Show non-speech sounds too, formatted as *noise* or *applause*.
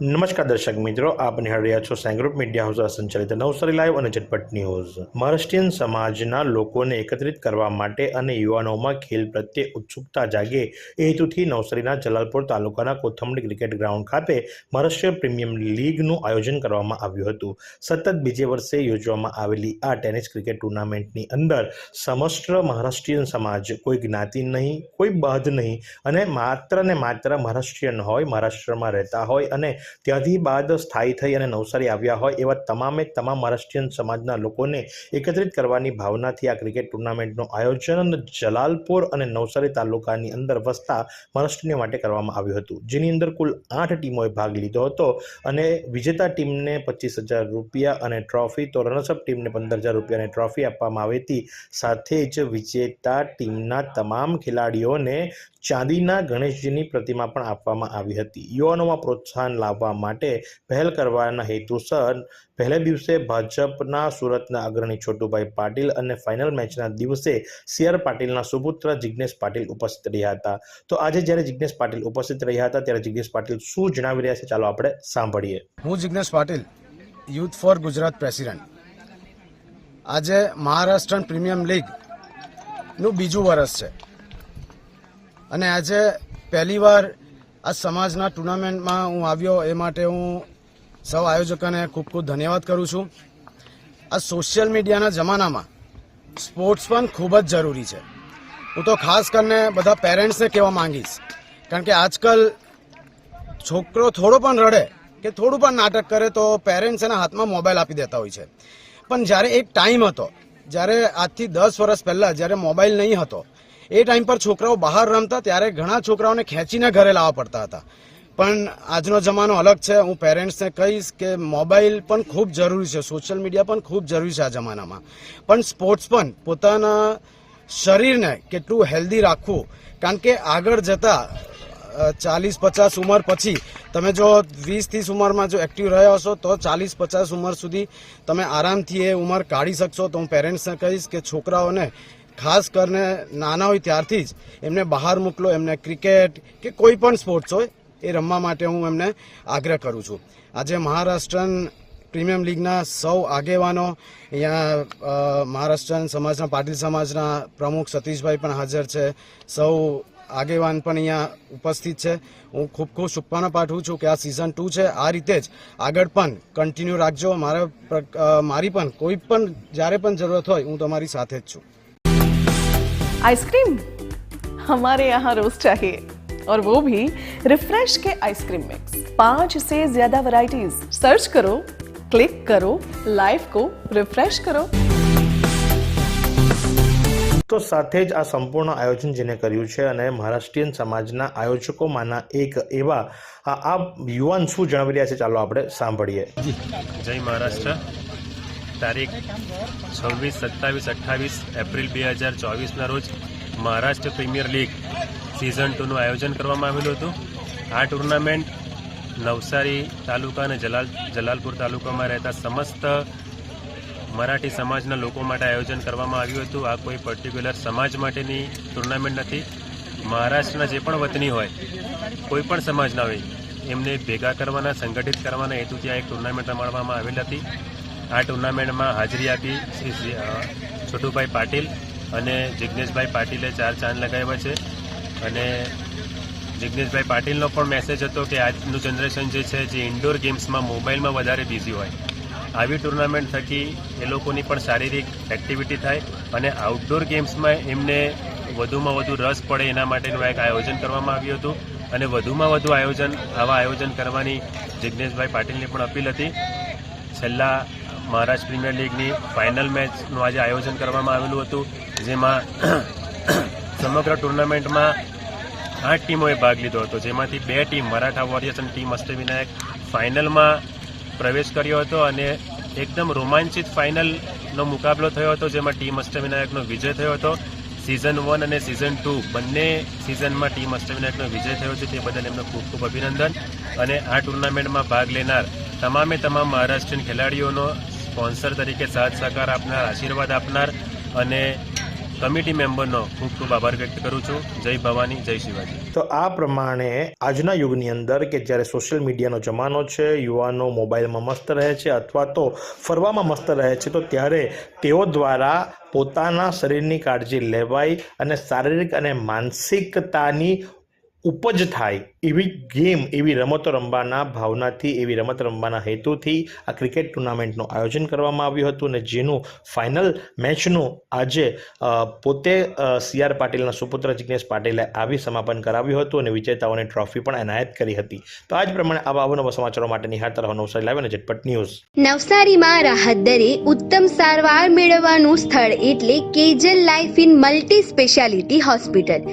નમસ્કાર દર્શક મિત્રો, આપ નિહાળી છો સેંગ્રુપ મીડિયા હાઉસ સંચાલિત નવસારી લાઈવ અને ઝટપટ ન્યૂઝ. મહારાષ્ટ્રીયન સમાજના લોકોને એકત્રિત કરવા માટે અને યુવાનોમાં ખેલ પ્રત્યે ઉત્સુકતા જાગે એ હેતુથી નવસારીના જલાલપુર તાલુકાના કોથમડી ક્રિકેટ ગ્રાઉન્ડ ખાતે મહારાષ્ટ્રીય પ્રીમિયમ લીગનું આયોજન કરવામાં આવ્યું હતું. સતત બીજે વર્ષે યોજવામાં આવેલી આ ટેનિસ ક્રિકેટ ટુર્નામેન્ટની અંદર સમસ્ત મહારાષ્ટ્રીયન સમાજ, કોઈ જ્ઞાતિ નહીં, કોઈ બાદ નહીં અને માત્ર ને માત્ર મહારાષ્ટ્રીયન હોય, મહારાષ્ટ્રમાં રહેતા હોય અને ત્યાંથી બાદ સ્થાયી થઈ અને નવસારી આવ્યા હોય એવા તમામે તમામ મહારાષ્ટ્રીયન સમાજના લોકોને એકત્રિત કરવાની ભાવનાથી આ ક્રિકેટ ટુર્નામેન્ટનું આયોજન જલાલપુર અને નવસારી તાલુકાની અંદર વસતા મહારાષ્ટ્રીયનો માટે કરવામાં આવ્યું હતું. જેની અંદર કુલ આઠ ટીમોએ ભાગ લીધો હતો અને વિજેતા ટીમને પચીસ હજાર રૂપિયા અને ટ્રોફી તો રનર્સઅપ ટીમને પંદર હજાર રૂપિયાની ટ્રોફી આપવામાં આવી હતી. સાથે જ વિજેતા ટીમના તમામ ખેલાડીઓને ચાંદીના ગણેશજીની પ્રતિમા પણ આપવામાં આવી હતી. યુવાનોમાં પ્રોત્સાહન લાવવા માટે પહેલ કરવાના હેતુસર પહેલા દિવસે ભાજપના સુરતના અગ્રણી છોટુભાઈ પાટીલ અને ફાઇનલ મેચના દિવસે સી આર પાટીલના સુપુત્ર જિજ્ઞેશ પાટીલ ઉપસ્થિત રહ્યા હતા. તો આજે જ્યારે જિજ્ઞેશ પાટીલ ઉપસ્થિત રહ્યા હતા, ત્યારે જિજ્ઞેશ પાટીલ શું જણાવી રહ્યા છે? ચાલો આપણે સાંભળીએ. હું Jignesh Patil youth for Gujarat president આજે મહારાષ્ટ્રન પ્રીમિયમ લીગનું બીજું વર્ષ છે. અને આજે પહેલીવાર આ સમાજના ટુર્નામેન્ટમાં હું આવ્યો એ માટે હું સૌ આયોજકોને ખૂબ ખૂબ ધન્યવાદ કરું છું. આ સોશિયલ મીડિયાના જમાનામાં સ્પોર્ટ્સ પણ ખૂબ જ જરૂરી છે. હું તો ખાસ કરીને બધા પેરેન્ટ્સને કહેવા માંગીશ, કારણ કે આજકાલ છોકરો થોડો પણ રડે કે થોડું પણ નાટક કરે તો પેરેન્ટ્સ એના હાથમાં મોબાઈલ આપી દેતા હોય છે. પણ જ્યારે એક ટાઈમ હતો, જ્યારે આજથી દસ વર્ષ પહેલાં જ્યારે મોબાઈલ નહીં હતો એ ટાઈમ પર છોકરાઓ બહાર રમતા ત્યારે ઘણા છોકરાઓને ખેંચીને ઘરે લાવવા પડતા હતા. પણ આજનો જમાનો અલગ છે. હું પેરેન્ટ્સને કહીશ કે મોબાઈલ પણ ખૂબ જરૂરી છે. સોશિયલ મીડિયા પણ ખૂબ જરૂરી છે આ જમાનામાં. પણ સ્પોર્ટ્સ પણ પોતાના શરીરને કેટલું હેલ્ધી રાખવું. કારણ કે આગળ જતા ચાલીસ પચાસ ઉંમર પછી તમે જો વીસ ત્રીસ ઉંમરમાં જો એક્ટિવ રહ્યા હશો, તો ચાલીસ પચાસ ઉંમર સુધી તમે આરામથી એ ઉંમર કાઢી શકશો. તો હું પેરેન્ટ્સને કહીશ કે છોકરાઓને ખાસ કરીને નાના હોય ત્યારથી જ એમને બહાર મોકલો, એમને ક્રિકેટ કે કોઈ પણ સ્પોર્ટ્સ હોય, એ રમવા માટે હું એમને આગ્રહ કરું છું. આજે મહારાષ્ટ્રન પ્રીમિયમ લીગના સૌ આગેવાનો અહીંયા મહારાષ્ટ્રન સમાજના, પાટીલ સમાજના પ્રમુખ સતીશભાઈ પણ હાજર છે. સૌ આગેવાન પણ અહીંયા ઉપસ્થિત છે. હું ખૂબ ખૂબ શુભકામના પાઠવું છું કે આ સિઝન ટુ છે. આ રીતે જ આગળ પણ કન્ટિન્યુ રાખજો. મારા મારી પણ કોઈ પણ, જ્યારે પણ જરૂરત હોય, હું તમારી સાથે જ છું. आइसक्रीम हमारे यहाँ रोज चाहिए और वो भी रिफ्रेश के आइसक्रीम मिक्स पांच से ज्यादा वैरायटीज सर्च करो क्लिक करो लाइफ को रिफ्रेश करो તો સાથે જ આ સંપૂર્ણ આયોજન જેને કર્યું છે અને મહારાષ્ટ્રીયન સમાજના આયોજકોમાંના એક એવા આ આ યુવાન શું જણાવી રહ્યા છે ચાલો આપણે સાંભળીએ જય મહારાષ્ટ્ર તારીખ છવ્વીસ, સત્તાવીસ, અઠ્ઠાવીસ એપ્રિલ બે હજાર ચોવીસના રોજ મહારાષ્ટ્ર પ્રીમિયર લીગ સિઝન ટુનું આયોજન કરવામાં આવેલું હતું. આ ટુર્નામેન્ટ નવસારી તાલુકા અને જલાલ, જલાલપુર તાલુકામાં રહેતા સમસ્ત મરાઠી સમાજના લોકો માટે આયોજન કરવામાં આવ્યું હતું. આ કોઈ પર્ટિક્યુલર સમાજ માટેની ટુર્નામેન્ટ નથી. મહારાષ્ટ્રના જે પણ વતની હોય, કોઈ પણ સમાજના હોય, એમને ભેગા કરવાના, સંગઠિત કરવાના હેતુથી આ એક ટુર્નામેન્ટ રમાડવામાં આવેલ હતી. આ ટુર્નામેન્ટમાં હાજરી આપી શ્રી છોટુભાઈ પાટીલ અને જિજ્ઞેશભાઈ પાટીલે ચાર ચાંદ લગાવ્યા છે. અને જિજ્ઞેશભાઈ પાટીલનો પણ મેસેજ હતો કે આજનું જનરેશન જે છે, જે ઇન્ડોર ગેમ્સમાં મોબાઈલમાં વધારે બિઝી હોય. આવી ટુર્નામેન્ટ થકી એ લોકોની પણ શારીરિક એક્ટિવિટી થાય અને આઉટડોર ગેમ્સમાં એમને વધુમાં વધુ રસ પડે એના માટેનું એક આયોજન કરવામાં આવ્યું હતું. અને વધુમાં વધુ આયોજન, આવા આયોજન કરવાની જિજ્ઞેશભાઈ પાટીલની પણ અપીલ હતી. છેલ્લા મહારાષ્ટ્ર પ્રીમિયર લીગની ફાઇનલ મેચનું આજે આયોજન કરવામાં આવેલું હતું, જેમાં *clears throat* સમગ્ર ટુર્નામેન્ટમાં આઠ ટીમોએ ભાગ લીધો હતો, જેમાંથી બે ટીમ મરાઠા વોરિયર્સ અને ટીમ અષ્ટવિનાયક ફાઇનલમાં પ્રવેશ કર્યો હતો અને એકદમ રોમાંચિત ફાઇનલનો મુકાબલો થયો હતો, જેમાં ટીમ અષ્ટવિનાયકનો વિજય થયો હતો. સિઝન વન અને સિઝન ટુ બંને સિઝનમાં ટીમ અષ્ટવિનાયકનો વિજય થયો છે, તે બદલ એમનો ખૂબ ખૂબ અભિનંદન. અને આ ટુર્નામેન્ટમાં ભાગ લેનાર તમામે તમામ મહારાષ્ટ્રીયન ખેલાડીઓનો સ્પોન્સર તરીકે સાથ સહકાર આપનાર, આશીર્વાદ આપનાર અને કમિટી મેમ્બરનો ખૂબ ખૂબ આભાર વ્યક્ત કરું છું. જય ભવાની, જય શિવાજી. તો આ પ્રમાણે આજના યુગની અંદર કે જ્યારે સોશિયલ મીડિયાનો જમાનો છે, યુવાનો મોબાઈલમાં મસ્ત રહે છે અથવા તો ફરવામાં મસ્ત રહે છે, તો ત્યારે તેઓ દ્વારા પોતાના શરીરની કાળજી લેવાય અને શારીરિક અને માનસિકતાની ઉપજ થાય એવી ગેમ, એવી રમતો રમવાના ભાવનાથી, એવી રમત રમવાના હેતુથી આ ક્રિકેટ ટુર્નામેન્ટનું આયોજન કરવામાં આવ્યું હતું અને જેનું ફાઇનલ મેચનું આજે પોતે સી આર પાટીલના સુપુત્ર જિજ્ઞેશ પાટીલે આવી સમાપન કરાવ્યું હતું અને વિજેતાઓને ટ્રોફી પણ એનાયત કરી હતી. તો આ જ પ્રમાણે આવા અવનવા સમાચારો માટે નિહાળતા રહો નવસારી લાવે અને ઝટપટ ન્યૂઝ. નવસારીમાં રાહત દરે ઉત્તમ સારવાર મેળવવાનું સ્થળ એટલે Kejal life in multi speciality hospital.